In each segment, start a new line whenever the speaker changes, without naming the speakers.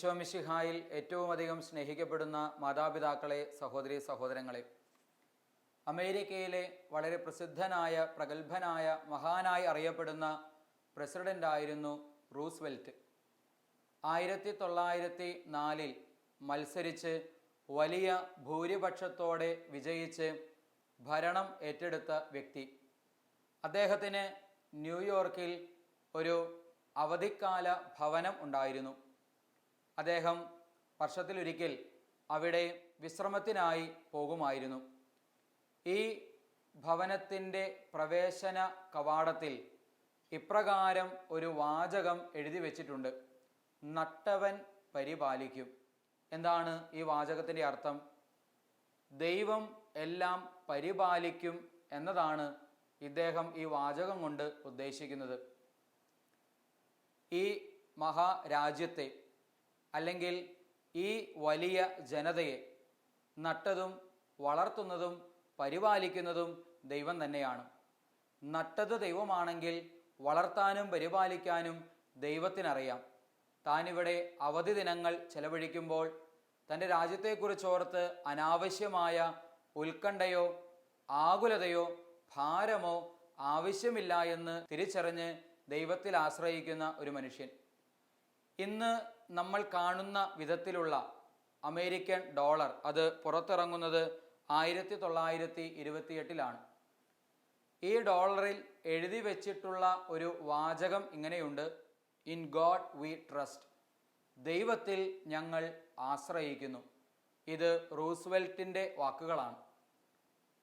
ഈശോ മിശിഹായിൽ ഏറ്റവും അധികം സ്നേഹിക്കപ്പെടുന്ന മാതാപിതാക്കളെ സഹോദരി സഹോദരങ്ങളെ അമേരിക്കയിലെ വളരെ പ്രസിദ്ധനായ പ്രഗത്ഭനായ മഹാനായി അറിയപ്പെടുന്ന പ്രസിഡന്റായിരുന്നു റൂസ്വെൽറ്റ്. ആയിരത്തി തൊള്ളായിരത്തി നാലിൽ മത്സരിച്ച് വലിയ ഭൂരിപക്ഷത്തോടെ വിജയിച്ച് ഭരണം ഏറ്റെടുത്ത വ്യക്തി. അദ്ദേഹത്തിന് ന്യൂയോർക്കിൽ ഒരു അവധിക്കാല ഭവനം ഉണ്ടായിരുന്നു. അദ്ദേഹം വർഷത്തിലൊരിക്കൽ അവിടെ വിശ്രമത്തിനായി പോകുമായിരുന്നു. ഈ ഭവനത്തിന്റെ പ്രവേശന കവാടത്തിൽ ഇപ്രകാരം ഒരു വാചകം എഴുതി വച്ചിട്ടുണ്ട്. നട്ടവൻ പരിപാലിക്കും. എന്താണ് ഈ വാചകത്തിന്റെ അർത്ഥം? ദൈവം എല്ലാം പരിപാലിക്കും എന്നതാണ് ഇദ്ദേഹം ഈ വാചകം കൊണ്ട് ഉദ്ദേശിക്കുന്നത്. ഈ മഹാരാജ്യത്തെ അല്ലെങ്കിൽ ഈ വലിയ ജനതയെ നട്ടതും വളർത്തുന്നതും പരിപാലിക്കുന്നതും ദൈവം തന്നെയാണ്. നട്ടത് ദൈവമാണെങ്കിൽ വളർത്താനും പരിപാലിക്കാനും ദൈവത്തിനറിയാം. താനിവിടെ അവധി ദിനങ്ങൾ ചെലവഴിക്കുമ്പോൾ തന്റെ രാജ്യത്തെക്കുറിച്ചോർത്ത് അനാവശ്യമായ ഉത്കണ്ഠയോ ആകുലതയോ ഭാരമോ ആവശ്യമില്ല എന്ന് തിരിച്ചറിഞ്ഞ് ദൈവത്തിൽ ആശ്രയിക്കുന്ന ഒരു മനുഷ്യൻ. ഇന്ന് നമ്മൾ കാണുന്ന വിധത്തിലുള്ള അമേരിക്കൻ ഡോളർ അത് പുറത്തിറങ്ങുന്നത് ആയിരത്തി തൊള്ളായിരത്തി ഇരുപത്തിയെട്ടിലാണ് ഈ ഡോളറിൽ എഴുതി വച്ചിട്ടുള്ള ഒരു വാചകം ഇങ്ങനെയുണ്ട്. In God we trust. ദൈവത്തിൽ ഞങ്ങൾ ആശ്രയിക്കുന്നു. ഇത് റൂസ്വെൽറ്റിന്റെ വാക്കുകളാണ്.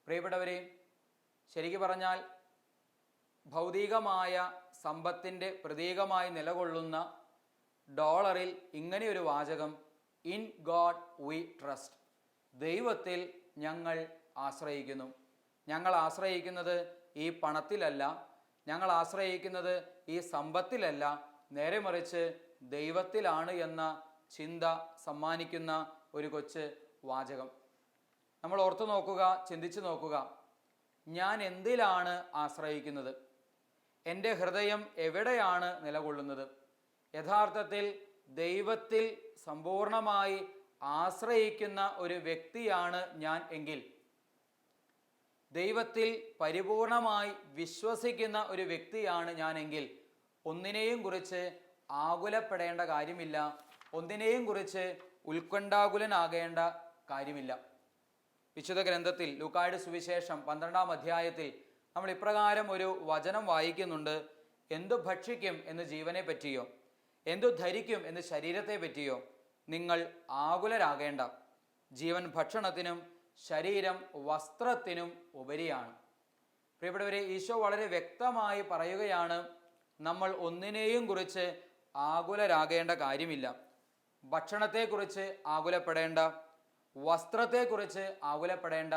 പ്രിയപ്പെട്ടവരെ ശരിക്കു പറഞ്ഞാൽ ഭൗതികമായ സമ്പത്തിന്റെ പ്രതീകമായി നിലകൊള്ളുന്ന ഡോളറിൽ ഇങ്ങനെയൊരു വാചകം ഇൻ ഗോഡ് വി ട്രസ്റ്റ്. ദൈവത്തിൽ ഞങ്ങൾ ആശ്രയിക്കുന്നു. ഞങ്ങൾ ആശ്രയിക്കുന്നത് ഈ പണത്തിലല്ല ഞങ്ങൾ ആശ്രയിക്കുന്നത് ഈ സമ്പത്തിലല്ല. നേരെ മറിച്ച് ദൈവത്തിലാണ് എന്ന ചിന്ത സമ്മാനിക്കുന്ന ഒരു കൊച്ച് വാചകം. നമ്മൾ ഓർത്തു നോക്കുക ചിന്തിച്ചു നോക്കുക. ഞാൻ എന്തിലാണ് ആശ്രയിക്കുന്നത്? എന്റെ ഹൃദയം എവിടെയാണ് നിലകൊള്ളുന്നത്? യഥാർത്ഥത്തിൽ ദൈവത്തിൽ സമ്പൂർണമായി ആശ്രയിക്കുന്ന ഒരു വ്യക്തിയാണ് ഞാൻ എങ്കിൽ. ദൈവത്തിൽ പരിപൂർണമായി വിശ്വസിക്കുന്ന ഒരു വ്യക്തിയാണ് ഞാനെങ്കിൽ ഒന്നിനെയും കുറിച്ച് ആകുലപ്പെടേണ്ട കാര്യമില്ല. ഒന്നിനെയും കുറിച്ച് ഉത്കണ്ഠാകുലനാകേണ്ട കാര്യമില്ല. വിശുദ്ധ ഗ്രന്ഥത്തിൽ ലൂക്കായുടെ സുവിശേഷം പന്ത്രണ്ടാം അധ്യായത്തിൽ നമ്മൾ ഇപ്രകാരം ഒരു വചനം വായിക്കുന്നുണ്ട്. എന്തു ഭക്ഷിക്കും എന്ന് ജീവനെ പറ്റിയോ? എന്തു ധരിക്കും എന്ന് ശരീരത്തെ പറ്റിയോ നിങ്ങൾ ആകുലരാകേണ്ട. ജീവൻ ഭക്ഷണത്തിനും ശരീരം വസ്ത്രത്തിനും ഉപരിയാണ്. പ്രിയപ്പെട്ടവരെ ഈശോ വളരെ വ്യക്തമായി പറയുകയാണ് നമ്മൾ ഒന്നിനെയും കുറിച്ച് ആകുലരാകേണ്ട കാര്യമില്ല. ഭക്ഷണത്തെക്കുറിച്ച് ആകുലപ്പെടേണ്ട വസ്ത്രത്തെക്കുറിച്ച് ആകുലപ്പെടേണ്ട.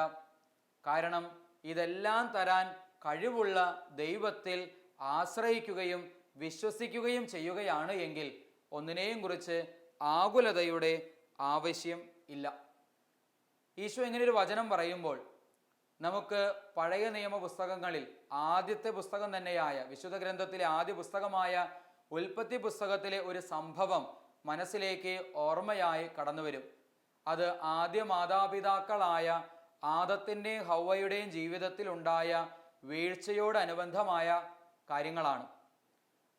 കാരണം ഇതെല്ലാം തരാൻ കഴിവുള്ള ദൈവത്തിൽ ആശ്രയിക്കുകയും വിശ്വസിക്കുകയും ചെയ്യുകയാണ് എങ്കിൽ ഒന്നിനെയും കുറിച്ച് ആകുലതയുടെ ആവശ്യം ഇല്ല. ഈശോ ഇങ്ങനെ ഒരു വചനം പറയുമ്പോൾ നമുക്ക് പഴയ നിയമ പുസ്തകങ്ങളിൽ ആദ്യത്തെ പുസ്തകം തന്നെയായ വിശുദ്ധ ഗ്രന്ഥത്തിലെ ആദ്യ പുസ്തകമായ ഉൽപ്പത്തി പുസ്തകത്തിലെ ഒരു സംഭവം മനസ്സിലേക്ക് ഓർമ്മയായി കടന്നുവരും. അത് ആദ്യ മാതാപിതാക്കളായ ആദത്തിന്റെയും ഹൗവയുടെയും ജീവിതത്തിൽ ഉണ്ടായ വീഴ്ചയോടനുബന്ധമായ കാര്യങ്ങളാണ്.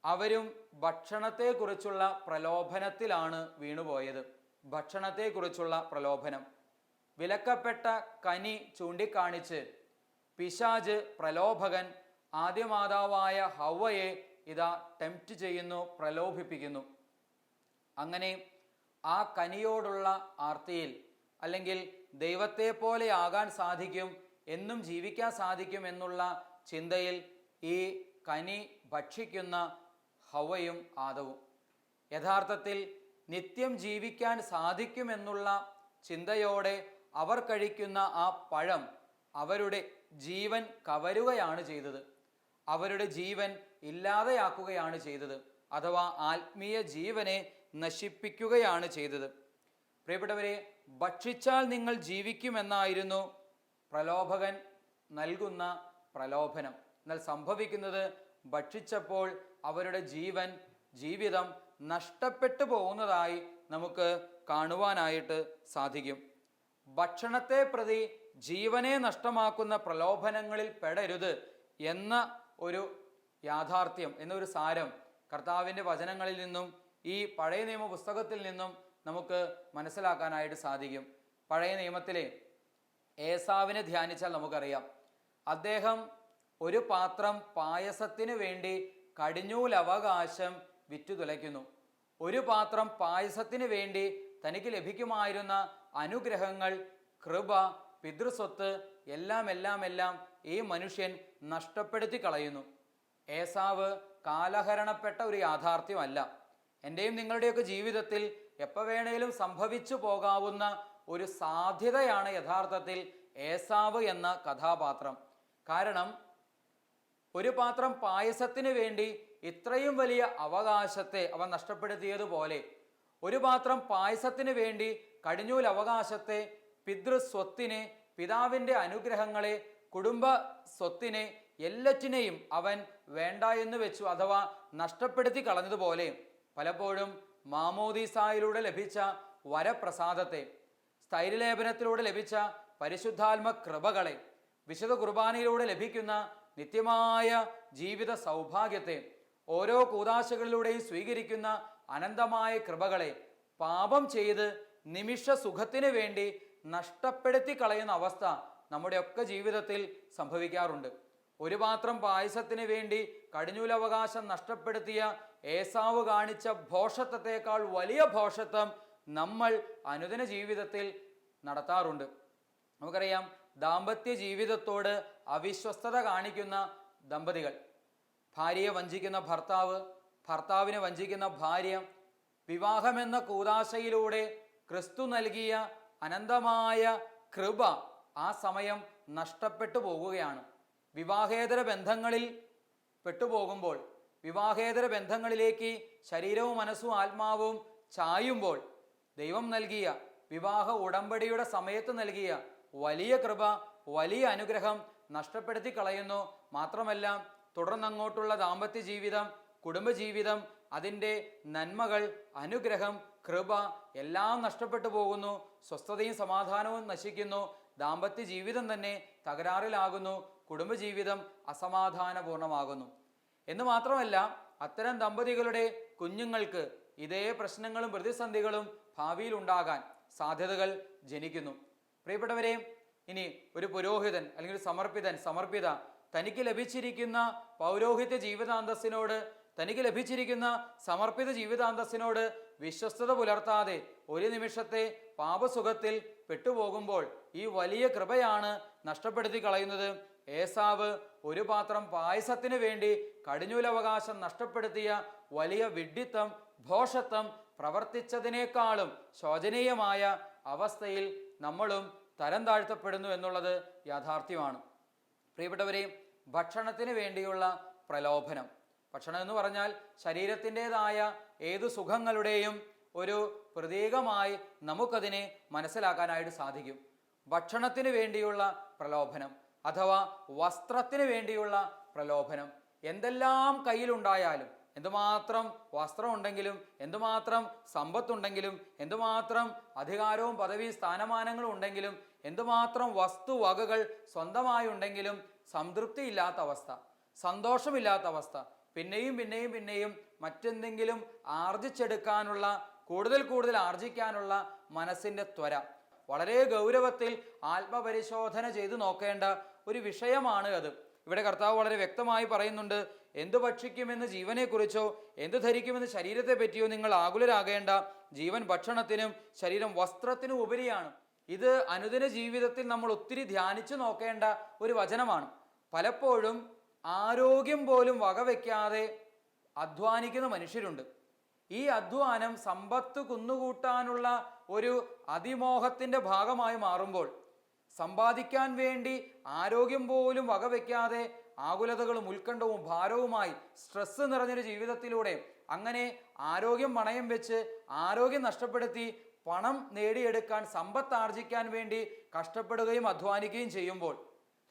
അവരും ഭക്ഷണത്തെക്കുറിച്ചുള്ള പ്രലോഭനത്തിലാണ് വീണുപോയത്. ഭക്ഷണത്തെക്കുറിച്ചുള്ള പ്രലോഭനം. വിലക്കപ്പെട്ട കനി ചൂണ്ടിക്കാണിച്ച് പിശാജ് പ്രലോഭകൻ ആദ്യമാതാവായ ഹവയെ ഇതാ ടെംപ്റ്റ് ചെയ്യുന്നു പ്രലോഭിപ്പിക്കുന്നു. അങ്ങനെ ആ കനിയോടുള്ള ആർത്തിയിൽ അല്ലെങ്കിൽ ദൈവത്തെ പോലെ ആകാൻ സാധിക്കും എന്നും ജീവിക്കാൻ സാധിക്കും എന്നുള്ള ചിന്തയിൽ ഈ കനി ഭക്ഷിക്കുന്ന ഹവയും ആദവും. യഥാർത്ഥത്തിൽ നിത്യം ജീവിക്കാൻ സാധിക്കുമെന്നുള്ള ചിന്തയോടെ അവർ കഴിക്കുന്ന ആ പഴം അവരുടെ ജീവൻ കവരുകയാണ് ചെയ്തത്. അവരുടെ ജീവൻ ഇല്ലാതെയാക്കുകയാണ് ചെയ്തത് അഥവാ ആത്മീയ ജീവനെ നശിപ്പിക്കുകയാണ് ചെയ്തത്. പ്രിയപ്പെട്ടവരെ ഭക്ഷിച്ചാൽ നിങ്ങൾ ജീവിക്കുമെന്നായിരുന്നു പ്രലോഭകൻ നൽകുന്ന പ്രലോഭനം. എന്നാൽ സംഭവിക്കുന്നത് ഭക്ഷിച്ചപ്പോൾ അവരുടെ ജീവൻ ജീവിതം നഷ്ടപ്പെട്ടു പോകുന്നതായി നമുക്ക് കാണുവാനായിട്ട് സാധിക്കും. ഭക്ഷണത്തെ പ്രതി ജീവനെ നഷ്ടമാക്കുന്ന പ്രലോഭനങ്ങളിൽ പെടരുത് എന്ന ഒരു യാഥാർത്ഥ്യം എന്നൊരു സാരം കർത്താവിന്റെ വചനങ്ങളിൽ നിന്നും ഈ പഴയ നിയമ പുസ്തകത്തിൽ നിന്നും നമുക്ക് മനസ്സിലാക്കാനായിട്ട് സാധിക്കും. പഴയ നിയമത്തിലെ ഏസാവിനെ ധ്യാനിച്ചാൽ നമുക്കറിയാം. അദ്ദേഹം ഒരു പാത്രം പായസത്തിന് വേണ്ടി കടിഞ്ഞൂൽ അവകാശം വിറ്റു തുലയ്ക്കുന്നു ഒരു പാത്രം പായസത്തിന് വേണ്ടി തനിക്ക് ലഭിക്കുമായിരുന്ന അനുഗ്രഹങ്ങൾ കൃപ പിതൃസ്വത്ത് എല്ലാം എല്ലാം എല്ലാം ഈ മനുഷ്യൻ നഷ്ടപ്പെടുത്തി കളയുന്നു. ഏസാവ് കാലഹരണപ്പെട്ട ഒരു യാഥാർത്ഥ്യമല്ല. എന്റെയും നിങ്ങളുടെയൊക്കെ ജീവിതത്തിൽ എപ്പോൾ വേണേലും സംഭവിച്ചു പോകാവുന്ന ഒരു സാധ്യതയാണ് യഥാർത്ഥത്തിൽ ഏസാവ് എന്ന കഥാപാത്രം. കാരണം ഒരു പാത്രം പായസത്തിന് വേണ്ടി ഇത്രയും വലിയ അവകാശത്തെ അവൻ നഷ്ടപ്പെടുത്തിയതുപോലെ ഒരു പാത്രം പായസത്തിന് വേണ്ടി കടിഞ്ഞൂൽ അവകാശത്തെ പിതൃസ്വത്തിനെ പിതാവിന്റെ അനുഗ്രഹങ്ങളെ കുടുംബ സ്വത്തിനെ എല്ലാറ്റിനെയും അവൻ വേണ്ട എന്ന് വെച്ചു അഥവാ നഷ്ടപ്പെടുത്തി കളഞ്ഞതുപോലെ പലപ്പോഴും മാമോദീസായിലൂടെ ലഭിച്ച വരപ്രസാദത്തെ സ്ഥൈര്യലേപനത്തിലൂടെ ലഭിച്ച പരിശുദ്ധാത്മ കൃപകളെ വിശുദ്ധ കുർബാനയിലൂടെ ലഭിക്കുന്ന നിത്യമായ ജീവിത സൗഭാഗ്യത്തെ ഓരോ കൂതാശകളിലൂടെയും സ്വീകരിക്കുന്ന അനന്തമായ കൃപകളെ പാപം ചെയ്ത് നിമിഷ സുഖത്തിന് വേണ്ടി നഷ്ടപ്പെടുത്തി കളയുന്ന അവസ്ഥ നമ്മുടെയൊക്കെ ജീവിതത്തിൽ സംഭവിക്കാറുണ്ട്. ഒരു പാത്രം പായസത്തിന് വേണ്ടി കടിഞ്ഞൂലവകാശം നഷ്ടപ്പെടുത്തിയ ഏസാവ് കാണിച്ച ഭോഷത്വത്തെക്കാൾ വലിയ ഭോഷത്വം നമ്മൾ അനുദിന ജീവിതത്തിൽ നടത്താറുണ്ട്. നമുക്കറിയാം ദാമ്പത്യ ജീവിതത്തോട് അവിശ്വസ്തത കാണിക്കുന്ന ദമ്പതികൾ. ഭാര്യയെ വഞ്ചിക്കുന്ന ഭർത്താവ് ഭർത്താവിനെ വഞ്ചിക്കുന്ന ഭാര്യ വിവാഹമെന്ന കൂതാശയിലൂടെ ക്രിസ്തു നൽകിയ അനന്തമായ കൃപ ആ സമയം നഷ്ടപ്പെട്ടു പോകുകയാണ്. വിവാഹേതര ബന്ധങ്ങളിൽ പെട്ടുപോകുമ്പോൾ വിവാഹേതര ബന്ധങ്ങളിലേക്ക് ശരീരവും മനസ്സും ആത്മാവും ചായുമ്പോൾ ദൈവം നൽകിയ വിവാഹ ഉടമ്പടിയുടെ സമയത്ത് നൽകിയ വലിയ കൃപ വലിയ അനുഗ്രഹം നഷ്ടപ്പെടുത്തി കളയുന്നു മാത്രമല്ല തുടർന്നങ്ങോട്ടുള്ള ദാമ്പത്യ ജീവിതം കുടുംബജീവിതം അതിന്റെ നന്മകൾ അനുഗ്രഹം കൃപ എല്ലാം നഷ്ടപ്പെട്ടു പോകുന്നു. സ്വസ്ഥതയും സമാധാനവും നശിക്കുന്നു. ദാമ്പത്യ ജീവിതം തന്നെ തകരാറിലാകുന്നു. കുടുംബജീവിതം അസമാധാനപൂർണമാകുന്നു. എന്ന് മാത്രമല്ല അത്തരം ദമ്പതികളുടെ കുഞ്ഞുങ്ങൾക്ക് ഇതേ പ്രശ്നങ്ങളും പ്രതിസന്ധികളും ഭാവിയിൽ ഉണ്ടാകാൻ സാധ്യതകൾ ജനിക്കുന്നു. പ്രിയപ്പെട്ടവരെ ഇനി ഒരു പുരോഹിതൻ അല്ലെങ്കിൽ ഒരു സമർപ്പിതൻ സമർപ്പിത തനിക്ക് ലഭിച്ചിരിക്കുന്ന പൗരോഹിത്യ ജീവിതാന്തസ്സിനോട് തനിക്ക് ലഭിച്ചിരിക്കുന്ന സമർപ്പിത ജീവിതാന്തസ്സിനോട് വിശ്വസ്തത പുലർത്താതെ ഒരു നിമിഷത്തെ പാപസുഖത്തിൽ പെട്ടുപോകുമ്പോൾ ഈ വലിയ കൃപയാണ് നഷ്ടപ്പെടുത്തി കളയുന്നത്. ഏസാവ് ഒരു പാത്രം പായസത്തിന് വേണ്ടി കടിഞ്ഞൂലവകാശം നഷ്ടപ്പെടുത്തിയ വലിയ വിഡ്ഢിത്തം ഭോഷത്വം പ്രവർത്തിച്ചതിനേക്കാളും ശോചനീയമായ അവസ്ഥയിൽ നമ്മളും തരം താഴ്ത്തപ്പെടുന്നു എന്നുള്ളത് യാഥാർത്ഥ്യമാണ്. പ്രിയപ്പെട്ടവരെ ഭക്ഷണത്തിന് വേണ്ടിയുള്ള പ്രലോഭനം. ഭക്ഷണം എന്ന് പറഞ്ഞാൽ ശരീരത്തിന്റെതായ ഏതു സുഖങ്ങളുടെയും ഒരു പ്രതീകമായി നമുക്കതിനെ മനസ്സിലാക്കാനായിട്ട് സാധിക്കും. ഭക്ഷണത്തിന് വേണ്ടിയുള്ള പ്രലോഭനം അഥവാ വസ്ത്രത്തിന് വേണ്ടിയുള്ള പ്രലോഭനം. എന്തെല്ലാം കയ്യിലുണ്ടായാലും എന്തുമാത്രം വസ്ത്രമുണ്ടെങ്കിലും എന്തുമാത്രം സമ്പത്തുണ്ടെങ്കിലും എന്തുമാത്രം അധികാരവും പദവിയും സ്ഥാനമാനങ്ങളും ഉണ്ടെങ്കിലും എന്തുമാത്രം വസ്തുവകകൾ സ്വന്തമായി ഉണ്ടെങ്കിലും സംതൃപ്തി ഇല്ലാത്ത അവസ്ഥ സന്തോഷമില്ലാത്ത അവസ്ഥ. പിന്നെയും പിന്നെയും പിന്നെയും മറ്റെന്തെങ്കിലും ആർജിച്ചെടുക്കാനുള്ള കൂടുതൽ കൂടുതൽ ആർജിക്കാനുള്ള മനസ്സിന്റെ ത്വര. വളരെ ഗൗരവത്തിൽ ആത്മപരിശോധന ചെയ്തു നോക്കേണ്ട ഒരു വിഷയമാണ് അത്. ഇവിടെ കർത്താവ് വളരെ വ്യക്തമായി പറയുന്നുണ്ട് എന്തു ഭക്ഷിക്കുമെന്ന് ജീവനെക്കുറിച്ചോ എന്തു ധരിക്കുമെന്ന് ശരീരത്തെ പറ്റിയോ നിങ്ങൾ ആകുലരാകേണ്ട. ജീവൻ ഭക്ഷണത്തിനും ശരീരം വസ്ത്രത്തിനും ഉപരിയാണ്. ഇത് അനുദിന ജീവിതത്തിൽ നമ്മൾ ഒത്തിരി ധ്യാനിച്ചു നോക്കേണ്ട ഒരു വചനമാണ്. പലപ്പോഴും ആരോഗ്യം പോലും വകവെക്കാതെ അധ്വാനിക്കുന്ന മനുഷ്യരുണ്ട്. ഈ അധ്വാനം സമ്പത്ത് കുന്നുകൂട്ടാനുള്ള ഒരു അതിമോഹത്തിന്റെ ഭാഗമായി മാറുമ്പോൾ സമ്പാദിക്കാൻ വേണ്ടി ആരോഗ്യം പോലും വകവെക്കാതെ ആകുലതകളും ഉത്കണ്ഠവും ഭാരവുമായി സ്ട്രെസ് നിറഞ്ഞൊരു ജീവിതത്തിലൂടെ അങ്ങനെ ആരോഗ്യം പണയം വെച്ച് ആരോഗ്യം നഷ്ടപ്പെടുത്തി പണം നേടിയെടുക്കാൻ സമ്പത്ത് ആർജിക്കാൻ വേണ്ടി കഷ്ടപ്പെടുകയും അധ്വാനിക്കുകയും ചെയ്യുമ്പോൾ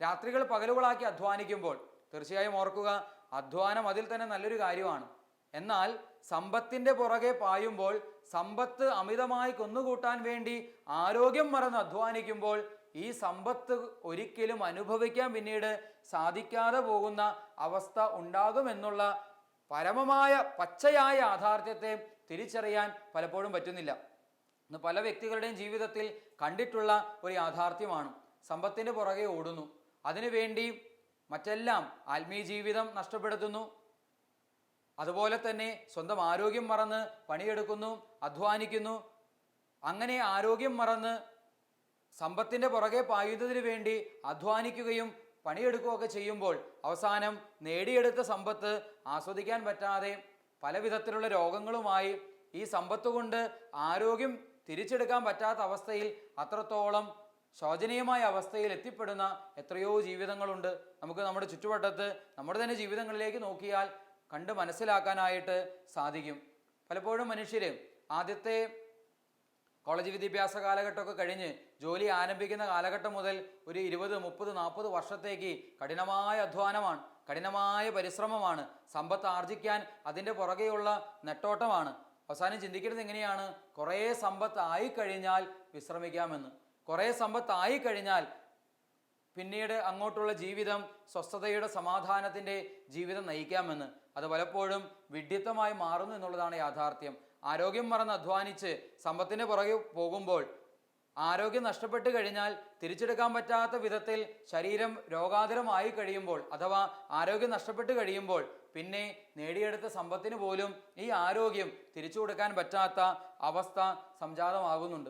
രാത്രികൾ പകലുകളാക്കി അധ്വാനിക്കുമ്പോൾ തീർച്ചയായും ഓർക്കുക അധ്വാനം അതിൽ തന്നെ നല്ലൊരു കാര്യമാണ്. എന്നാൽ സമ്പത്തിന്റെ പുറകെ പായുമ്പോൾ സമ്പത്ത് അമിതമായി കൊന്നുകൂട്ടാൻ വേണ്ടി ആരോഗ്യം മറന്ന് അധ്വാനിക്കുമ്പോൾ ഈ സമ്പത്ത് ഒരിക്കലും അനുഭവിക്കാൻ പിന്നീട് സാധിക്കാതെ പോകുന്ന അവസ്ഥ ഉണ്ടാകുമെന്നുള്ള പരമമായ പച്ചയായ യാഥാർത്ഥ്യത്തെ തിരിച്ചറിയാൻ പലപ്പോഴും പറ്റുന്നില്ല. ഇന്ന് പല വ്യക്തികളുടെയും ജീവിതത്തിൽ കണ്ടിട്ടുള്ള ഒരു യാഥാർത്ഥ്യമാണ്. സമ്പത്തിന് പുറകെ ഓടുന്നു. അതിനുവേണ്ടി മറ്റെല്ലാം ആത്മീയ ജീവിതം നഷ്ടപ്പെടുത്തുന്നു. അതുപോലെ തന്നെ സ്വന്തം ആരോഗ്യം മറന്ന് പണിയെടുക്കുന്നു അധ്വാനിക്കുന്നു. അങ്ങനെ ആരോഗ്യം മറന്ന് സമ്പത്തിന്റെ പുറകെ പായുന്നതിന് വേണ്ടി അധ്വാനിക്കുകയും പണിയെടുക്കുകയൊക്കെ ചെയ്യുമ്പോൾ അവസാനം നേടിയെടുത്ത സമ്പത്ത് ആസ്വദിക്കാൻ പറ്റാതെ പല വിധത്തിലുള്ള രോഗങ്ങളുമായി ഈ സമ്പത്ത് കൊണ്ട് ആരോഗ്യം തിരിച്ചെടുക്കാൻ പറ്റാത്ത അവസ്ഥയിൽ അത്രത്തോളം ശോചനീയമായ അവസ്ഥയിൽ എത്തിപ്പെടുന്ന എത്രയോ ജീവിതങ്ങളുണ്ട്. നമുക്ക് നമ്മുടെ ചുറ്റുവട്ടത്ത് നമ്മുടെ തന്നെ ജീവിതങ്ങളിലേക്ക് നോക്കിയാൽ കണ്ട് മനസ്സിലാക്കാനായിട്ട് സാധിക്കും. പലപ്പോഴും മനുഷ്യർ ആദ്യത്തെ കോളേജ് വിദ്യാഭ്യാസ കാലഘട്ടമൊക്കെ കഴിഞ്ഞ് ജോലി ആരംഭിക്കുന്ന കാലഘട്ടം മുതൽ ഒരു ഇരുപത് മുപ്പത് നാൽപ്പത് വർഷത്തേക്ക് കഠിനമായ അധ്വാനമാണ് കഠിനമായ പരിശ്രമമാണ് സമ്പത്ത് ആർജിക്കാൻ അതിന്റെ പുറകെയുള്ള നെട്ടോട്ടമാണ്. അവസാനം ചിന്തിക്കുന്നത് എങ്ങനെയാണ്? കുറേ സമ്പത്ത് ആയിക്കഴിഞ്ഞാൽ വിശ്രമിക്കാമെന്ന്. കുറേ സമ്പത്ത് ആയിക്കഴിഞ്ഞാൽ പിന്നീട് അങ്ങോട്ടുള്ള ജീവിതം സ്വസ്ഥതയുടെ സമാധാനത്തിന്റെ ജീവിതം നയിക്കാമെന്ന്. അത് പലപ്പോഴും വിഡ്ഢിത്തമായി മാറുന്നു എന്നുള്ളതാണ് യാഥാർത്ഥ്യം. ആരോഗ്യം മറന്ന് അധ്വാനിച്ച് സമ്പത്തിന് പുറകെ പോകുമ്പോൾ ആരോഗ്യം നഷ്ടപ്പെട്ടു കഴിഞ്ഞാൽ തിരിച്ചെടുക്കാൻ പറ്റാത്ത വിധത്തിൽ ശരീരം രോഗാതുരമായി കഴിയുമ്പോൾ അഥവാ ആരോഗ്യം നഷ്ടപ്പെട്ടു കഴിയുമ്പോൾ പിന്നെ നേടിയെടുത്ത സമ്പത്തിന് പോലും ഈ ആരോഗ്യം തിരിച്ചു കൊടുക്കാൻ പറ്റാത്ത അവസ്ഥ സംജാതമാകുന്നുണ്ട്.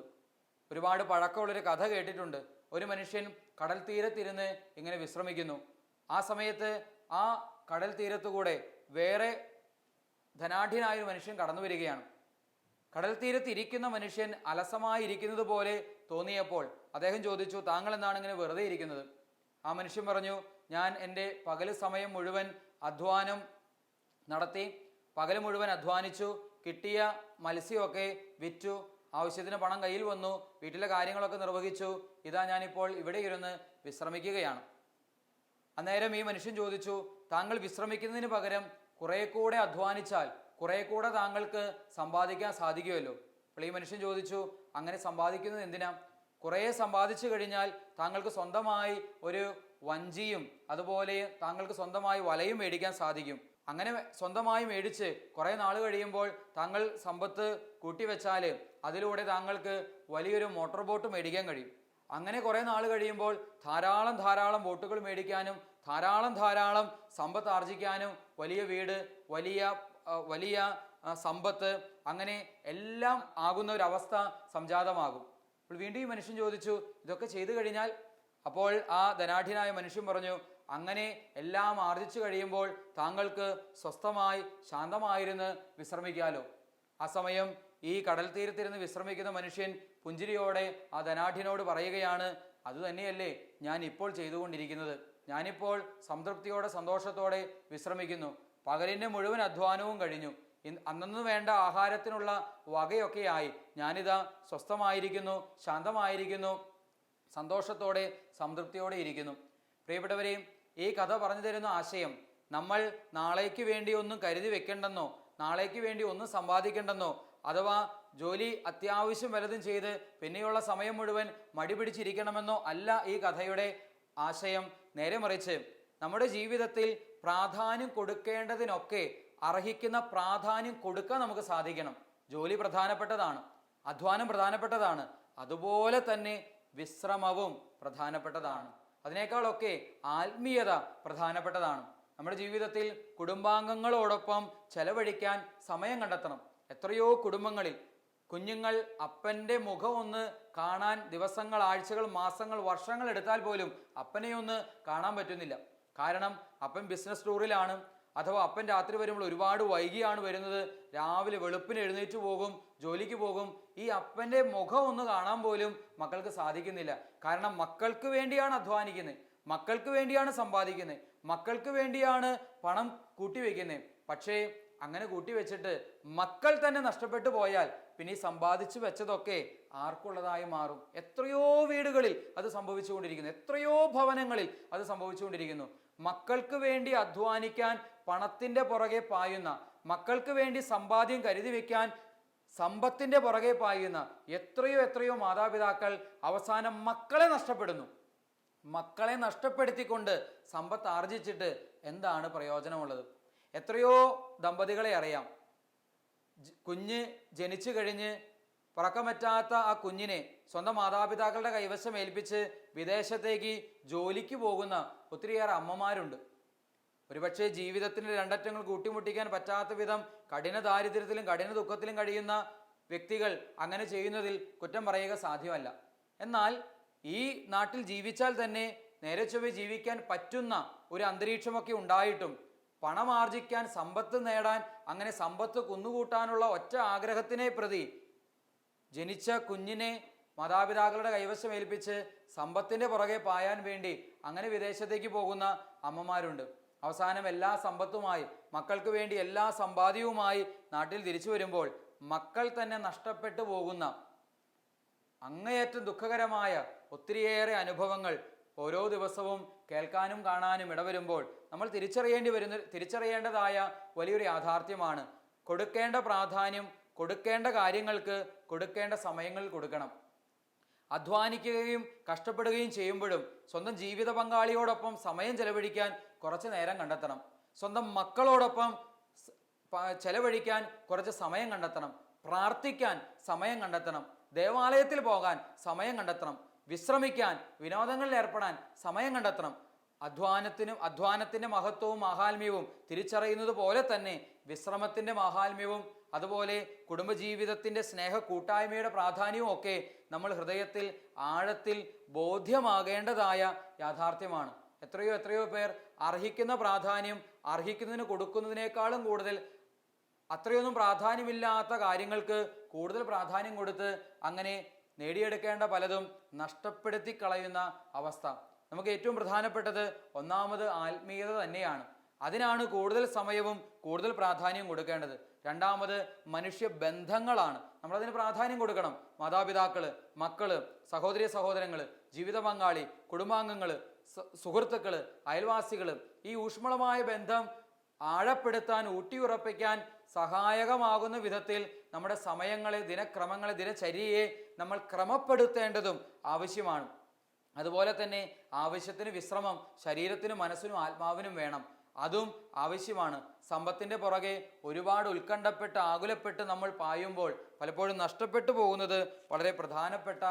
ഒരുപാട് പഴക്കമുള്ളൊരു കഥ കേട്ടിട്ടുണ്ട്. ഒരു മനുഷ്യൻ കടൽ തീരത്തിരുന്ന് ഇങ്ങനെ വിശ്രമിക്കുന്നു. ആ സമയത്ത് ആ കടൽ തീരത്തുകൂടെ വേറെ ധനാഢ്യനായ ഒരു മനുഷ്യൻ കടന്നു വരികയാണ്. കടൽ തീരത്ത് ഇരിക്കുന്ന മനുഷ്യൻ അലസമായി ഇരിക്കുന്നത് പോലെ തോന്നിയപ്പോൾ അദ്ദേഹം ചോദിച്ചു താങ്കൾ എന്താണ് ഇങ്ങനെ വെറുതെ ഇരിക്കുന്നത്? ആ മനുഷ്യൻ പറഞ്ഞു ഞാൻ എന്റെ പകൽ സമയം മുഴുവൻ അധ്വാനം നടത്തി പകൽ മുഴുവൻ അധ്വാനിച്ചു കിട്ടിയ മത്സ്യമൊക്കെ വിറ്റു ആവശ്യത്തിന് പണം കയ്യിൽ വന്നു വീട്ടിലെ കാര്യങ്ങളൊക്കെ നിർവഹിച്ചു ഇതാ ഞാനിപ്പോൾ ഇവിടെ ഇരുന്ന് വിശ്രമിക്കുകയാണ്. അന്നേരം ഈ മനുഷ്യൻ ചോദിച്ചു താങ്കൾ വിശ്രമിക്കുന്നതിന് പകരം കുറെ കൂടെ അധ്വാനിച്ചാൽ കുറെ കൂടെ താങ്കൾക്ക് സമ്പാദിക്കാൻ സാധിക്കുമല്ലോ. അപ്പോൾ ഈ മനുഷ്യൻ ചോദിച്ചു അങ്ങനെ സമ്പാദിക്കുന്നത് എന്തിനാ? കുറേ സമ്പാദിച്ചു കഴിഞ്ഞാൽ താങ്കൾക്ക് സ്വന്തമായി ഒരു വഞ്ചിയും അതുപോലെ താങ്കൾക്ക് സ്വന്തമായി വലയും മേടിക്കാൻ സാധിക്കും. അങ്ങനെ സ്വന്തമായി മേടിച്ച് കുറേ നാൾ കഴിയുമ്പോൾ താങ്കൾ സമ്പത്ത് കൂട്ടിവെച്ചാൽ അതിലൂടെ താങ്കൾക്ക് വലിയൊരു മോട്ടോർ ബോട്ട് മേടിക്കാൻ കഴിയും. അങ്ങനെ കുറേ നാൾ കഴിയുമ്പോൾ ധാരാളം ധാരാളം ബോട്ടുകൾ മേടിക്കാനും ധാരാളം ധാരാളം സമ്പത്ത് ആർജിക്കാനും വലിയ വീട് വലിയ വലിയ സമ്പത്ത് അങ്ങനെ എല്ലാം ആകുന്ന ഒരു അവസ്ഥ സംജാതമാകും. അപ്പോൾ വീണ്ടും ഈ മനുഷ്യൻ ചോദിച്ചു ഇതൊക്കെ ചെയ്തു കഴിഞ്ഞാൽ? അപ്പോൾ ആ ധനാഠ്യനായ മനുഷ്യൻ പറഞ്ഞു അങ്ങനെ എല്ലാം ആർജിച്ചു കഴിയുമ്പോൾ താങ്കൾക്ക് സ്വസ്ഥമായി ശാന്തമായിരുന്ന് വിശ്രമിക്കാലോ. ആ സമയം ഈ കടൽ തീരത്തിരുന്ന് വിശ്രമിക്കുന്ന മനുഷ്യൻ പുഞ്ചിരിയോടെ ആ ധനാഠ്യനോട് പറയുകയാണ് അതുതന്നെയല്ലേ ഞാൻ ഇപ്പോൾ ചെയ്തുകൊണ്ടിരിക്കുന്നത്. ഞാനിപ്പോൾ സംതൃപ്തിയോടെ സന്തോഷത്തോടെ വിശ്രമിക്കുന്നു. പകലിന്റെ മുഴുവൻ അധ്വാനവും കഴിഞ്ഞു. അന്നു വേണ്ട ആഹാരത്തിനുള്ള വകയൊക്കെയായി. ഞാനിതാ സ്വസ്ഥമായിരിക്കുന്നു ശാന്തമായിരിക്കുന്നു സന്തോഷത്തോടെ സംതൃപ്തിയോടെ ഇരിക്കുന്നു. പ്രിയപ്പെട്ടവരെ ഈ കഥ പറഞ്ഞു തരുന്ന ആശയം നമ്മൾ നാളേക്ക് വേണ്ടി ഒന്നും കരുതി വെക്കേണ്ടെന്നോ നാളേക്ക് വേണ്ടി ഒന്നും സമ്പാദിക്കേണ്ടെന്നോ അഥവാ ജോലി അത്യാവശ്യം വലതും ചെയ്ത് പിന്നെയുള്ള സമയം മുഴുവൻ മടി പിടിച്ചിരിക്കണമെന്നോ അല്ല ഈ കഥയുടെ ആശയം നേരെ മറിച്ച്. നമ്മുടെ ജീവിതത്തിൽ പ്രാധാന്യം കൊടുക്കേണ്ടതിനൊക്കെ അർഹിക്കുന്ന പ്രാധാന്യം കൊടുക്കാൻ നമുക്ക് സാധിക്കണം. ജോലി പ്രധാനപ്പെട്ടതാണ് അധ്വാനം പ്രധാനപ്പെട്ടതാണ് അതുപോലെ തന്നെ വിശ്രമവും പ്രധാനപ്പെട്ടതാണ്. അതിനേക്കാളൊക്കെ ആത്മീയത പ്രധാനപ്പെട്ടതാണ്. നമ്മുടെ ജീവിതത്തിൽ കുടുംബാംഗങ്ങളോടൊപ്പം ചെലവഴിക്കാൻ സമയം കണ്ടെത്തണം. എത്രയോ കുടുംബങ്ങളിൽ കുഞ്ഞുങ്ങൾ അപ്പന്റെ മുഖം ഒന്ന് കാണാൻ ദിവസങ്ങൾ ആഴ്ചകൾ മാസങ്ങൾ വർഷങ്ങൾ എടുത്താൽ പോലും അപ്പനെ ഒന്ന് കാണാൻ പറ്റുന്നില്ല. കാരണം അപ്പൻ ബിസിനസ് ടൂറിലാണ് അഥവാ അപ്പൻ രാത്രി വരുമ്പോൾ ഒരുപാട് വൈകിയാണ് വരുന്നത്. രാവിലെ വെളുപ്പിന് എഴുന്നേറ്റ് പോകും ജോലിക്ക് പോകും. ഈ അപ്പന്റെ മുഖം ഒന്ന് കാണാൻ പോലും മക്കൾക്ക് സാധിക്കുന്നില്ല. കാരണം മക്കൾക്ക് വേണ്ടിയാണ് അധ്വാനിക്കുന്നത്. മക്കൾക്ക് വേണ്ടിയാണ് സമ്പാദിക്കുന്നത്. മക്കൾക്ക് വേണ്ടിയാണ് പണം കൂട്ടിവെക്കുന്നത്. പക്ഷേ അങ്ങനെ കൂട്ടി വെച്ചിട്ട് മക്കൾ തന്നെ നഷ്ടപ്പെട്ടു പോയാൽ പിന്നെ ഈ സമ്പാദിച്ചു വെച്ചതൊക്കെ ആർക്കുള്ളതായി മാറും. എത്രയോ വീടുകളിൽ അത് സംഭവിച്ചുകൊണ്ടിരിക്കുന്നു. എത്രയോ ഭവനങ്ങളിൽ അത് സംഭവിച്ചുകൊണ്ടിരിക്കുന്നു. മക്കൾക്ക് വേണ്ടി അധ്വാനിക്കാൻ പണത്തിന്റെ പുറകെ പായുന്ന മക്കൾക്ക് വേണ്ടി സമ്പാദ്യം കരുതി വെക്കാൻ സമ്പത്തിന്റെ പുറകെ പായുന്ന എത്രയോ എത്രയോ മാതാപിതാക്കൾ അവസാനം മക്കളെ നഷ്ടപ്പെടുന്നു. മക്കളെ നഷ്ടപ്പെടുത്തിക്കൊണ്ട് സമ്പത്ത് ആർജിച്ചിട്ട് എന്താണ് പ്രയോജനമുള്ളത്? എത്രയോ ദമ്പതികളെ അറിയാം. കുഞ്ഞ് ജനിച്ചു കഴിഞ്ഞ് പറക്കമറ്റാത്ത ആ കുഞ്ഞിനെ സ്വന്തം മാതാപിതാക്കളുടെ കൈവശം ഏൽപ്പിച്ച് വിദേശത്തേക്ക് ജോലിക്ക് പോകുന്ന ഒത്തിരിയേറെ അമ്മമാരുണ്ട്. ഒരുപക്ഷെ ജീവിതത്തിന്റെ രണ്ടറ്റങ്ങൾ കൂട്ടിമുട്ടിക്കാൻ പറ്റാത്ത വിധം കഠിന ദാരിദ്ര്യത്തിലും കഠിന ദുഃഖത്തിലും കഴിയുന്ന വ്യക്തികൾ അങ്ങനെ ചെയ്യുന്നതിൽ കുറ്റം പറയുക സാധ്യമല്ല. എന്നാൽ ഈ നാട്ടിൽ ജീവിച്ചാൽ തന്നെ നേരെ ചൊവ്വെ ജീവിക്കാൻ പറ്റുന്ന ഒരു അന്തരീക്ഷമൊക്കെ ഉണ്ടായിട്ടും പണം ആർജിക്കാൻ സമ്പത്ത് നേടാൻ അങ്ങനെ സമ്പത്ത് കുന്നുകൂട്ടാനുള്ള ഒറ്റ ആഗ്രഹത്തിനെ പ്രതി ജനിച്ച കുഞ്ഞിനെ മാതാപിതാക്കളുടെ കൈവശം ഏൽപ്പിച്ച് സമ്പത്തിന്റെ പുറകെ പായാൻ വേണ്ടി അങ്ങനെ വിദേശത്തേക്ക് പോകുന്ന അമ്മമാരുണ്ട്. അവസാനം എല്ലാ സമ്പത്തുമായി മക്കൾക്ക് വേണ്ടി എല്ലാ സമ്പാദ്യവുമായി നാട്ടിൽ തിരിച്ചു വരുമ്പോൾ മക്കൾ തന്നെ നഷ്ടപ്പെട്ടു പോകുന്ന അങ്ങേയറ്റം ദുഃഖകരമായ ഒത്തിരിയേറെ അനുഭവങ്ങൾ ഓരോ ദിവസവും കേൾക്കാനും കാണാനും ഇടവരുമ്പോൾ നമ്മൾ തിരിച്ചറിയേണ്ടി വരുന്ന തിരിച്ചറിയേണ്ടതായ വലിയൊരു യാഥാർത്ഥ്യമാണ്. കൊടുക്കേണ്ട പ്രാധാന്യം കൊടുക്കേണ്ട കാര്യങ്ങൾക്ക് കൊടുക്കേണ്ട സമയങ്ങൾ കൊടുക്കണം. അധ്വാനിക്കുകയും കഷ്ടപ്പെടുകയും ചെയ്യുമ്പോഴും സ്വന്തം ജീവിത പങ്കാളിയോടൊപ്പം സമയം ചെലവഴിക്കാൻ കുറച്ച് നേരം കണ്ടെത്തണം. സ്വന്തം മക്കളോടൊപ്പം ചെലവഴിക്കാൻ കുറച്ച് സമയം കണ്ടെത്തണം. പ്രാർത്ഥിക്കാൻ സമയം കണ്ടെത്തണം. ദേവാലയത്തിൽ പോകാൻ സമയം കണ്ടെത്തണം. വിശ്രമിക്കാൻ വിനോദങ്ങളിൽ ഏർപ്പെടാൻ സമയം കണ്ടെത്തണം. അധ്വാനത്തിനും അധ്വാനത്തിന്റെ മഹത്വവും മാഹാത്മ്യവും തിരിച്ചറിയുന്നത് പോലെ തന്നെ വിശ്രമത്തിന്റെ മാഹാത്മ്യവും അതുപോലെ കുടുംബജീവിതത്തിന്റെ സ്നേഹ കൂട്ടായ്മയുടെ പ്രാധാന്യവും ഒക്കെ നമ്മൾ ഹൃദയത്തിൽ ആഴത്തിൽ ബോധ്യമാകേണ്ടതായ യാഥാർത്ഥ്യമാണ്. എത്രയോ എത്രയോ പേർ അർഹിക്കുന്ന പ്രാധാന്യം അർഹിക്കുന്നതിന് കൊടുക്കുന്നതിനേക്കാളും കൂടുതൽ അത്രയൊന്നും പ്രാധാന്യമില്ലാത്ത കാര്യങ്ങൾക്ക് കൂടുതൽ പ്രാധാന്യം കൊടുത്ത് അങ്ങനെ നേടിയെടുക്കേണ്ട പലതും നഷ്ടപ്പെടുത്തി കളയുന്ന അവസ്ഥ. നമുക്ക് ഏറ്റവും പ്രധാനപ്പെട്ടത് ഒന്നാമത് ആത്മീയത തന്നെയാണ്. അതിനാണ് കൂടുതൽ സമയവും കൂടുതൽ പ്രാധാന്യം കൊടുക്കേണ്ടത്. രണ്ടാമത് മനുഷ്യ ബന്ധങ്ങളാണ്. നമ്മളതിന് പ്രാധാന്യം കൊടുക്കണം. മാതാപിതാക്കൾ മക്കൾ സഹോദരി സഹോദരങ്ങൾ ജീവിത പങ്കാളി കുടുംബാംഗങ്ങൾ സുഹൃത്തുക്കൾ അയൽവാസികൾ ഈ ഊഷ്മളമായ ബന്ധം ആഴപ്പെടുത്താൻ ഊട്ടിയുറപ്പിക്കാൻ സഹായകമാകുന്ന വിധത്തിൽ നമ്മുടെ സമയങ്ങളെ ദിനക്രമങ്ങളെ ദിനചര്യയെ നമ്മൾ ക്രമപ്പെടുത്തേണ്ടതും ആവശ്യമാണ്. അതുപോലെ തന്നെ ആവശ്യത്തിന് വിശ്രമം ശരീരത്തിനും മനസ്സിനും ആത്മാവിനും വേണം. അതും ആവശ്യമാണ്. സമ്പത്തിന്റെ പുറകെ ഒരുപാട് ഉത്കണ്ഠപ്പെട്ട് ആകുലപ്പെട്ട് നമ്മൾ പായുമ്പോൾ പലപ്പോഴും നഷ്ടപ്പെട്ടു പോകുന്നത് വളരെ പ്രധാനപ്പെട്ട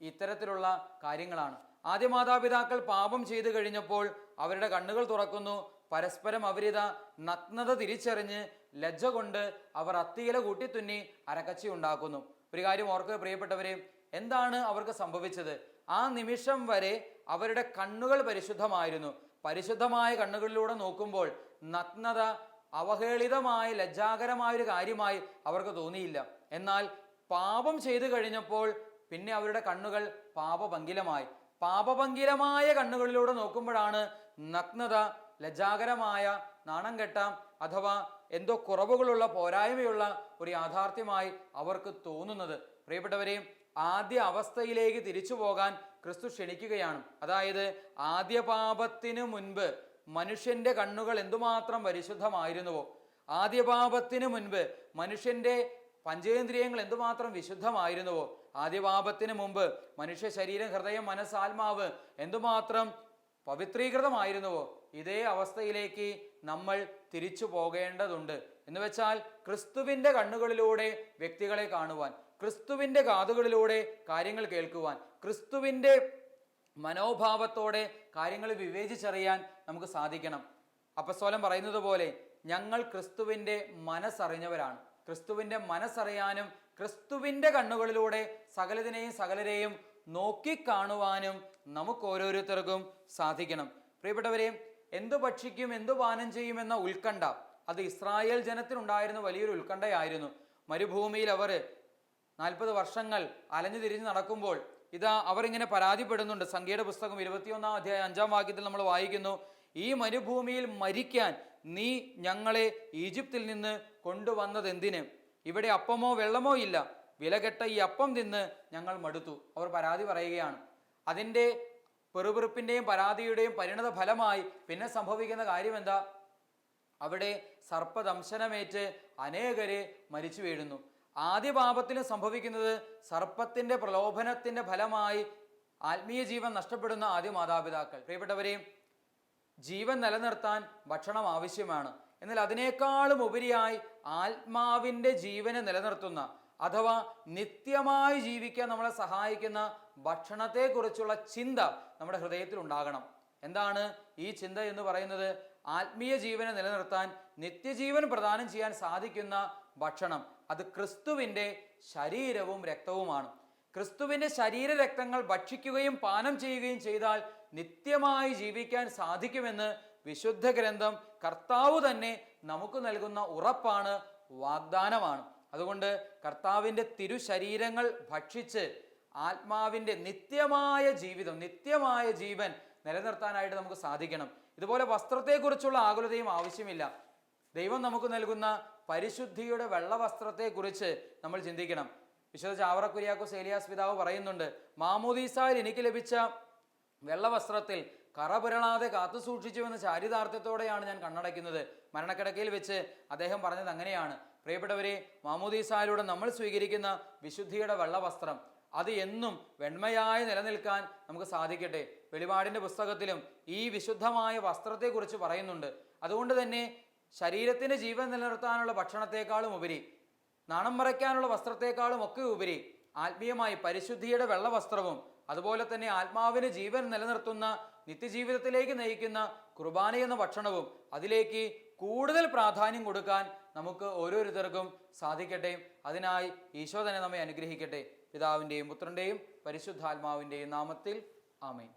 ഇത്തരത്തിലുള്ള കാര്യങ്ങളാണ്. ആദ്യ മാതാപിതാക്കൾ പാപം ചെയ്തു കഴിഞ്ഞപ്പോൾ അവരുടെ കണ്ണുകൾ തുറക്കുന്നു. പരസ്പരം അവരിത നഗ്നത തിരിച്ചറിഞ്ഞ് ലജ്ജ കൊണ്ട് അവർ അത്തിയില കൂട്ടിത്തുന്നി അരക്കച്ചി ഉണ്ടാക്കുന്നു. ഒരു കാര്യം ഓർക്കുക പ്രിയപ്പെട്ടവരെ എന്താണ് അവർക്ക് സംഭവിച്ചത്? ആ നിമിഷം വരെ അവരുടെ കണ്ണുകൾ പരിശുദ്ധമായിരുന്നു. പരിശുദ്ധമായ കണ്ണുകളിലൂടെ നോക്കുമ്പോൾ നഗ്നത അവഹേളിതമായ ലജ്ജാകരമായ ഒരു കാര്യമായി അവർക്ക് തോന്നിയില്ല. എന്നാൽ പാപം ചെയ്തു കഴിഞ്ഞപ്പോൾ പിന്നെ അവരുടെ കണ്ണുകൾ പാപഭംഗിലമായി. പാപഭംഗിലമായ കണ്ണുകളിലൂടെ നോക്കുമ്പോഴാണ് നഗ്നത ലജ്ജാകരമായ നാണം കെട്ടാം അഥവാ എന്തോ കുറവുകളുള്ള പോരായ്മയുള്ള ഒരു യാഥാർത്ഥ്യമായി അവർക്ക് തോന്നുന്നത്. പ്രിയപ്പെട്ടവരെയും ആദ്യ അവസ്ഥയിലേക്ക് തിരിച്ചു പോകാൻ ക്രിസ്തു ക്ഷണിക്കുകയാണ്. അതായത് ആദ്യ പാപത്തിന് മുൻപ് മനുഷ്യന്റെ കണ്ണുകൾ എന്തുമാത്രം പരിശുദ്ധമായിരുന്നുവോ? ആദ്യ പാപത്തിന് മുൻപ് മനുഷ്യന്റെ പഞ്ചേന്ദ്രിയങ്ങൾ എന്തുമാത്രം വിശുദ്ധമായിരുന്നുവോ? ആദ്യ പാപത്തിന് മുമ്പ് മനുഷ്യ ശരീരം ഹൃദയം മനസ്സാത്മാവ് എന്തുമാത്രം പവിത്രീകൃതമായിരുന്നുവോ? ഇതേ അവസ്ഥയിലേക്ക് നമ്മൾ തിരിച്ചു പോകേണ്ടതുണ്ട്. എന്ന് വെച്ചാൽ ക്രിസ്തുവിന്റെ കണ്ണുകളിലൂടെ വ്യക്തികളെ കാണുവാൻ ക്രിസ്തുവിന്റെ കാതുകളിലൂടെ കാര്യങ്ങൾ കേൾക്കുവാൻ ക്രിസ്തുവിന്റെ മനോഭാവത്തോടെ കാര്യങ്ങൾ വിവേചിച്ചറിയാൻ നമുക്ക് സാധിക്കണം. അപ്പസ്വലം പറയുന്നത് പോലെ ഞങ്ങൾ ക്രിസ്തുവിന്റെ മനസ്സറിഞ്ഞവരാണ്. ക്രിസ്തുവിന്റെ മനസ്സറിയാനും ക്രിസ്തുവിന്റെ കണ്ണുകളിലൂടെ സകലതിനെയും സകലരെയും നോക്കിക്കാണുവാനും നമുക്ക് ഓരോരുത്തർക്കും സാധിക്കണം. പ്രിയപ്പെട്ടവരെ എന്തു ഭക്ഷിക്കും എന്തു പാനം ചെയ്യുമെന്ന ഉത്കണ്ഠ. അത് ഇസ്രായേൽ ജനത്തിനുണ്ടായിരുന്ന വലിയൊരു ഉത്കണ്ഠയായിരുന്നു. മരുഭൂമിയിൽ അവർ നാൽപ്പത് വർഷങ്ങൾ അലഞ്ഞു തിരിഞ്ഞ് നടക്കുമ്പോൾ ഇതാ അവരിങ്ങനെ പരാതിപ്പെടുന്നുണ്ട്. സംഖ്യയുടെ പുസ്തകം ഇരുപത്തിയൊന്നാം അധ്യായം അഞ്ചാം വാക്യത്തിൽ നമ്മൾ വായിക്കുന്നു ഈ മരുഭൂമിയിൽ മരിക്കാൻ നീ ഞങ്ങളെ ഈജിപ്തിൽ നിന്ന് കൊണ്ടുവന്നത് എന്തിന് ഇവിടെ അപ്പമോ വെള്ളമോ ഇല്ല. വിലകെട്ട ഈ അപ്പം തിന്ന് ഞങ്ങൾ മടുത്തു. അവർ പരാതി പറയുകയാണ്. അതിന്റെ പെറുപെറുപ്പിന്റെയും പരാതിയുടെയും പരിണത ഫലമായി പിന്നെ സംഭവിക്കുന്ന കാര്യം എന്താ അവിടെ സർപ്പദംശനമേറ്റ് അനേകരെ മരിച്ചു വീഴുന്നു. ആദ്യ പാപത്തിലും സംഭവിക്കുന്നത് സർപ്പത്തിന്റെ പ്രലോഭനത്തിന്റെ ഫലമായി ആത്മീയ ജീവൻ നഷ്ടപ്പെടുന്ന ആദ്യ മാതാപിതാക്കൾ. പ്രിയപ്പെട്ടവരെ ജീവൻ നിലനിർത്താൻ ഭക്ഷണം ആവശ്യമാണ്. എന്നാൽ അതിനേക്കാളും ഉപരിയായി ആത്മാവിന്റെ ജീവനെ നിലനിർത്തുന്ന അഥവാ നിത്യമായി ജീവിക്കാൻ നമ്മളെ സഹായിക്കുന്ന ഭക്ഷണത്തെക്കുറിച്ചുള്ള ചിന്ത നമ്മുടെ ഹൃദയത്തിൽ ഉണ്ടാകണം എന്താണ് ഈ ചിന്ത എന്ന് പറയുന്നത്? ആത്മീയ ജീവനെ നിലനിർത്താൻ നിത്യജീവൻ പ്രദാനം ചെയ്യാൻ സാധിക്കുന്ന ഭക്ഷണം. അത് ക്രിസ്തുവിന്റെ ശരീരവും രക്തവുമാണ്. ക്രിസ്തുവിന്റെ ശരീര രക്തങ്ങൾ ഭക്ഷിക്കുകയും പാനം ചെയ്യുകയും ചെയ്താൽ നിത്യമായി ജീവിക്കാൻ സാധിക്കുമെന്ന് വിശുദ്ധ ഗ്രന്ഥം കർത്താവ് തന്നെ നമുക്ക് നൽകുന്ന ഉറപ്പാണ് വാഗ്ദാനമാണ്. അതുകൊണ്ട് കർത്താവിന്റെ തിരുശരീരങ്ങൾ ഭക്ഷിച്ച് ആത്മാവിന്റെ നിത്യമായ ജീവിതം നിത്യമായ ജീവൻ നിലനിർത്താനായിട്ട് നമുക്ക് സാധിക്കണം. ഇതുപോലെ വസ്ത്രത്തെക്കുറിച്ചുള്ള ആകുലതയും ആവശ്യമില്ല. ദൈവം നമുക്ക് നൽകുന്ന പരിശുദ്ധിയുടെ വെള്ളവസ്ത്രത്തെക്കുറിച്ച് നമ്മൾ ചിന്തിക്കണം. വിശുദ്ധ ചാവറ ഏലിയാസ് പിതാവ് പറയുന്നുണ്ട് മാമോദീസായിൽ എനിക്ക് ലഭിച്ച വെള്ളവസ്ത്രത്തിൽ കറ പുരളാതെ കാത്തു സൂക്ഷിച്ചുവെന്ന ചാരിതാർത്ഥ്യത്തോടെയാണ് ഞാൻ കണ്ണടയ്ക്കുന്നത്. മരണക്കിടക്കയിൽ വെച്ച് അദ്ദേഹം പറഞ്ഞത് അങ്ങനെയാണ്. പ്രിയപ്പെട്ടവരെ മാമോദീസായിലൂടെ നമ്മൾ സ്വീകരിക്കുന്ന വിശുദ്ധിയുടെ വെള്ളവസ്ത്രം അത് എന്നും വെണ്മയായി നിലനിൽക്കാൻ നമുക്ക് സാധിക്കട്ടെ. വെളിപാടിന്റെ പുസ്തകത്തിലും ഈ വിശുദ്ധമായ വസ്ത്രത്തെക്കുറിച്ച് പറയുന്നുണ്ട്. അതുകൊണ്ട് തന്നെ ശരീരത്തിന്റെ ജീവൻ നിലനിർത്താനുള്ള ഭക്ഷണത്തെക്കാളും ഉപരി നാണം മറയ്ക്കാനുള്ള വസ്ത്രത്തെക്കാളും ഒക്കെ ഉപരി ആത്മീയമായി പരിശുദ്ധിയുടെ വെള്ളവസ്ത്രവും അതുപോലെ തന്നെ ആത്മാവിന് ജീവൻ നിലനിർത്തുന്ന നിത്യജീവിതത്തിലേക്ക് നയിക്കുന്ന കുർബാന എന്ന ഭക്ഷണവും അതിലേക്ക് കൂടുതൽ പ്രാധാന്യം കൊടുക്കാൻ നമുക്ക് ഓരോരുത്തർക്കും സാധിക്കട്ടെ. അതിനായി ഈശോ തന്നെ നമ്മെ അനുഗ്രഹിക്കട്ടെ. പിതാവിന്റെയും പുത്രന്റെയും പരിശുദ്ധാത്മാവിന്റെയും നാമത്തിൽ ആമേൻ.